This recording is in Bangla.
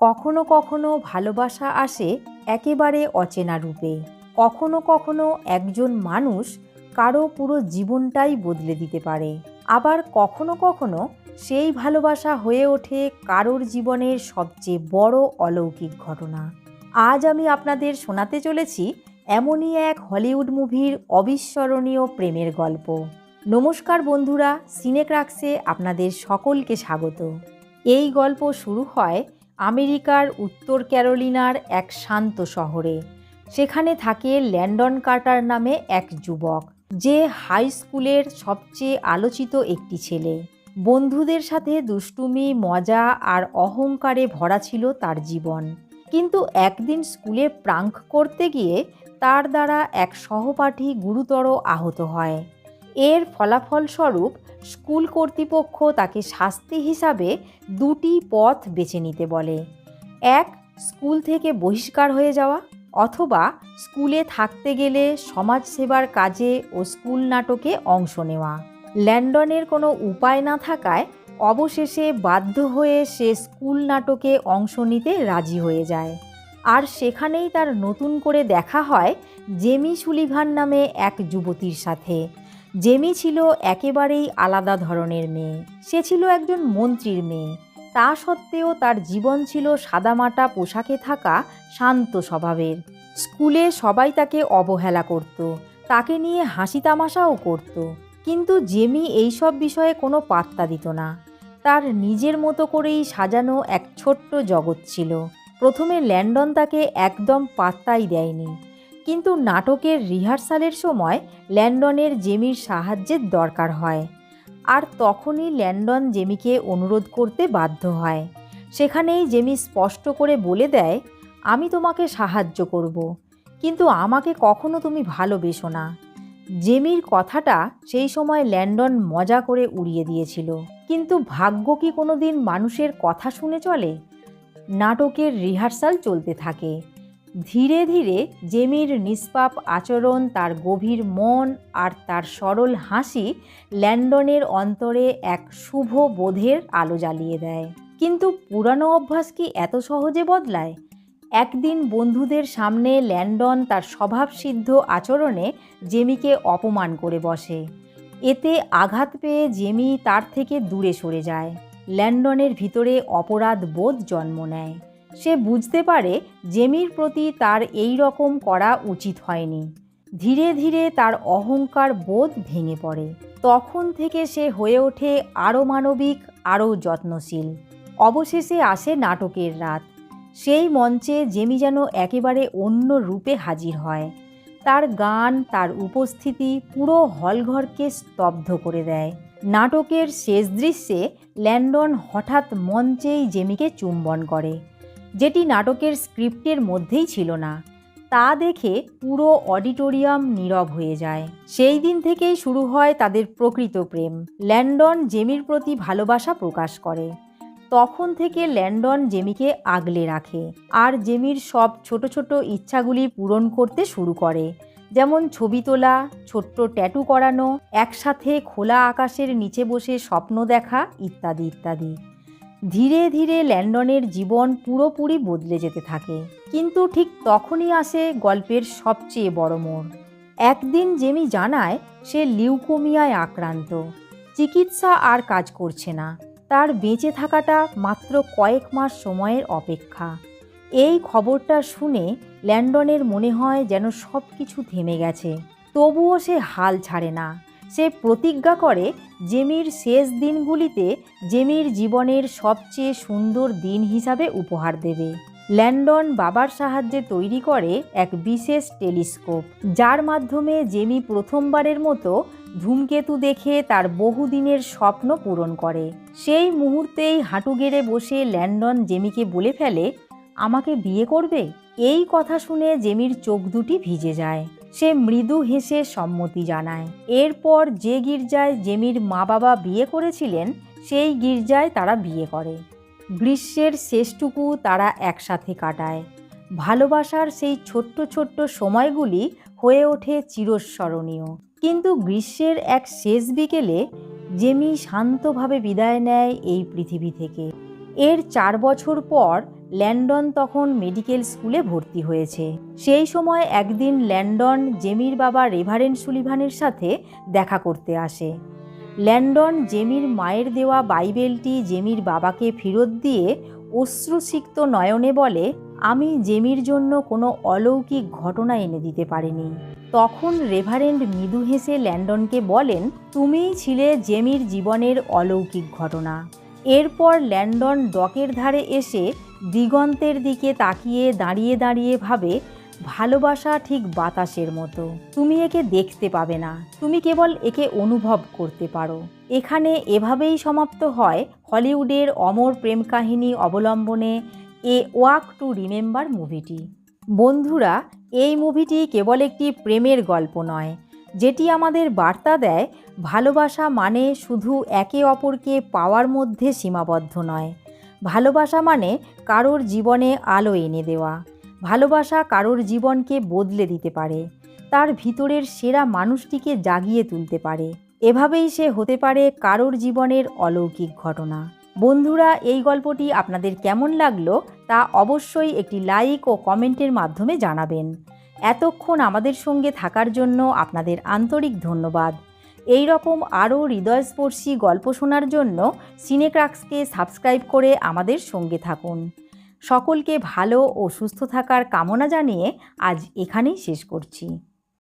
কখনো কখনো ভালোবাসা আসে একেবারে অচেনা রূপে। কখনো কখনো একজন মানুষ কারও পুরো জীবনটাই বদলে দিতে পারে। আবার কখনো কখনো সেই ভালোবাসা হয়ে ওঠে কারোর জীবনের সবচেয়ে বড় অলৌকিক ঘটনা। আজ আমি আপনাদের শোনাতে চলেছি এমনই এক হলিউড মুভির অবিস্মরণীয় প্রেমের গল্প। নমস্কার বন্ধুরা, সিনেক্রাক্সে আপনাদের সকলকে স্বাগত। এই গল্প শুরু হয় আমেরিকার উত্তর ক্যারোলিনার এক শান্ত শহরে। সেখানে থাকে ল্যান্ডন কার্টার নামে এক যুবক, যে হাই স্কুলের সবচেয়ে আলোচিত একটি ছেলে। বন্ধুদের সাথে দুষ্টুমি, মজা আর অহংকারে ভরা ছিল তার জীবন। কিন্তু একদিন স্কুলে প্রাঙ্ক করতে গিয়ে তার দ্বারা এক সহপাঠী গুরুতর আহত হয়। এর ফলাফলস্বরূপ স্কুল কর্তৃপক্ষ তাকে শাস্তি হিসাবে দুটি পথ বেছে নিতে বলে। এক, স্কুল থেকে বহিষ্কার হয়ে যাওয়া অথবা স্কুলে থাকতে গেলে সমাজসেবার কাজে ও স্কুল নাটকে অংশ নেওয়া। ল্যান্ডনের কোনো উপায় না থাকায় অবশেষে বাধ্য হয়ে সে স্কুল নাটকে অংশ নিতে রাজি হয়ে যায়। আর সেখানেই তার নতুন করে দেখা হয় জেমি সুলিভান নামে এক যুবতীর সাথে। জেমি ছিল একেবারেই আলাদা ধরনের মেয়ে। সে ছিল একজন মন্ত্রীর মেয়ে। তা সত্ত্বেও তার জীবন ছিল সাদামাটা পোশাকে থাকা শান্ত স্বভাবের। স্কুলে সবাই তাকে অবহেলা করত। তাকে নিয়ে হাসি তামাশাও করত। কিন্তু জেমি এইসব বিষয়ে কোনো পাত্তা দিত না। তার নিজের মতো করেই সাজানো এক ছোট্ট জগৎ ছিল। প্রথমে ল্যান্ডন তাকে একদম পাত্তাই দেয়নি। কিন্তু নাটকের রিহার্সালের সময় ল্যান্ডনের জেমির সাহায্যের দরকার হয়। আর তখনই ল্যান্ডন জেমিকে অনুরোধ করতে বাধ্য হয়। সেখানেই জেমি স্পষ্ট করে বলে দেয়, আমি তোমাকে সাহায্য করব, কিন্তু আমাকে কখনো তুমি ভালোবেসো না। জেমির কথাটা সেই সময় ল্যান্ডন মজা করে উড়িয়ে দিয়েছিল। কিন্তু ভাগ্য কি কোনো দিন মানুষের কথা শুনে চলে? নাটকের রিহার্সাল চলতে থাকে। ধীরে ধীরে জেমির নিষ্পাপ আচরণ, তার গভীর মন আর তার সরল হাসি ল্যান্ডনের অন্তরে এক শুভ বোধের আলো জ্বালিয়ে দেয়। কিন্তু পুরানো অভ্যাস কি এত সহজে বদলায়? একদিন বন্ধুদের সামনে ল্যান্ডন তার স্বভাবসিদ্ধ আচরণে জেমিকে অপমান করে বসে। এতে আঘাত পেয়ে জেমি তার থেকে দূরে সরে যায়। ল্যান্ডনের ভিতরে অপরাধ বোধ জন্ম নেয়। সে বুঝতে পারে জেমির প্রতি তার এই রকম করা উচিত হয়নি। ধীরে ধীরে তার অহংকার বোধ ভেঙে পড়ে। তখন থেকে সে হয়ে ওঠে আরও মানবিক, আরও যত্নশীল। অবশেষে আসে নাটকের রাত। সেই মঞ্চে জেমি যেন একেবারে অন্য রূপে হাজির হয়। তার গান, তার উপস্থিতি পুরো হলঘরকে স্তব্ধ করে দেয়। নাটকের শেষ দৃশ্যে ল্যান্ডন হঠাৎ মঞ্চেই জেমিকে চুম্বন করে। যেটি নাটকের স্ক্রিপ্টের মধ্যেই ছিল না, তা দেখে পুরো অডিটোরিয়াম নীরব হয়ে যায়। সেই দিন থেকেই শুরু হয় তাদের প্রকৃত প্রেম। ল্যান্ডন জেমির প্রতি ভালোবাসা প্রকাশ করে। তখন থেকে ল্যান্ডন জেমিকে আগলে রাখে আর জেমির সব ছোট ছোট ইচ্ছাগুলি পূরণ করতে শুরু করে। যেমন ছবি তোলা, ছোট্ট ট্যাটু করানো, একসাথে খোলা আকাশের নিচে বসে স্বপ্ন দেখা ইত্যাদি ইত্যাদি। ধীরে ধীরে ল্যান্ডনের জীবন পুরোপুরি বদলে যেতে থাকে। কিন্তু ঠিক তখনই আসে গল্পের সবচেয়ে বড় মোড়। একদিন জেমি জানায়, সে লিউকোমিয়ায় আক্রান্ত। চিকিৎসা আর কাজ করছে না। তার বেঁচে থাকাটা মাত্র কয়েক মাস সময়ের অপেক্ষা। এই খবরটা শুনে ল্যান্ডনের মনে হয় যেন সব কিছু থেমে গেছে। তবুও সে হাল ছাড়ে না। সে প্রতিজ্ঞা করে জেমির শেষ দিনগুলিতে জেমির জীবনের সবচেয়ে সুন্দর দিন হিসাবে উপহার দেবে। ল্যান্ডন বাবার সাহায্যে তৈরি করে এক বিশেষ টেলিস্কোপ, যার মাধ্যমে জেমি প্রথমবারের মতো ধূমকেতু দেখে তার বহুদিনের স্বপ্ন পূরণ করে। সেই মুহূর্তেই হাঁটু গেড়ে বসে ল্যান্ডন জেমিকে বলে ফেলে, আমাকে বিয়ে করবে? এই কথা শুনে জেমির চোখ দুটি ভিজে যায়। সে মৃদু হেসে সম্মতি জানায়। এরপর যে গির্জায় জেমির মা বাবা বিয়ে করেছিলেন, সেই গির্জায় তারা বিয়ে করে। গ্রীষ্মের শেষটুকু তারা একসাথে কাটায়। ভালোবাসার সেই ছোট্ট ছোট্ট সময়গুলি হয়ে ওঠে চিরস্মরণীয়। কিন্তু গ্রীষ্মের এক শেষ বিকেলে জেমি শান্তভাবে বিদায় নেয় এই পৃথিবী থেকে। এর চার বছর পর ল্যান্ডন তখন মেডিকেল স্কুলে ভর্তি হয়েছে। সেই সময় একদিন ল্যান্ডন জেমির বাবা রেভারেন্ড সুলিভানের সাথে দেখা করতে আসে। ল্যান্ডন জেমির মায়ের দেওয়া বাইবেলটি জেমির বাবাকে ফেরত দিয়ে অশ্রুসিক্ত নয়নে বলে, আমি জেমির জন্য কোনো অলৌকিক ঘটনা এনে দিতে পারিনি। তখন রেভারেন্ড মৃদু হেসে ল্যান্ডনকে বলেন, তুমিই ছিলে জেমির জীবনের অলৌকিক ঘটনা। এরপর ল্যান্ডন ডকের ধারে এসে দিগন্তের দিকে তাকিয়ে দাঁড়িয়ে দাঁড়িয়ে ভাবে, ভালোবাসা ঠিক বাতাসের মতো। তুমি একে দেখতে পাবে না। তুমি কেবল একে অনুভব করতে পারো। এখানে এভাবেই সমাপ্ত হয় হলিউডের অমর প্রেম কাহিনী অবলম্বনে এ ওয়াক টু রিমেম্বার মুভিটি। বন্ধুরা, এই মুভিটি কেবল একটি প্রেমের গল্প নয়, যেটি আমাদের বার্তা দেয়, ভালোবাসা মানে শুধু একে অপরকে পাওয়ার মধ্যে সীমাবদ্ধ নয়। ভালোবাসা মানে কারোর জীবনে আলো এনে দেওয়া। ভালোবাসা কারোর জীবনকে বদলে দিতে পারে। তার ভিতরের সেরা মানুষটিকে জাগিয়ে তুলতে পারে। এভাবেই সে হতে পারে কারোর জীবনের অলৌকিক ঘটনা। বন্ধুরা, এই গল্পটি আপনাদের কেমন লাগল তা অবশ্যই একটি লাইক ও কমেন্টের মাধ্যমে জানাবেন। এতক্ষণ আমাদের সঙ্গে থাকার জন্য আপনাদের আন্তরিক ধন্যবাদ। এই রকম আরও হৃদয়স্পর্শী গল্প শোনার জন্য সিনেক্রাক্সকে সাবস্ক্রাইব করে আমাদের সঙ্গে থাকুন। সকলকে ভালো ও সুস্থ থাকার কামনা জানিয়ে আজ এখানেই শেষ করছি।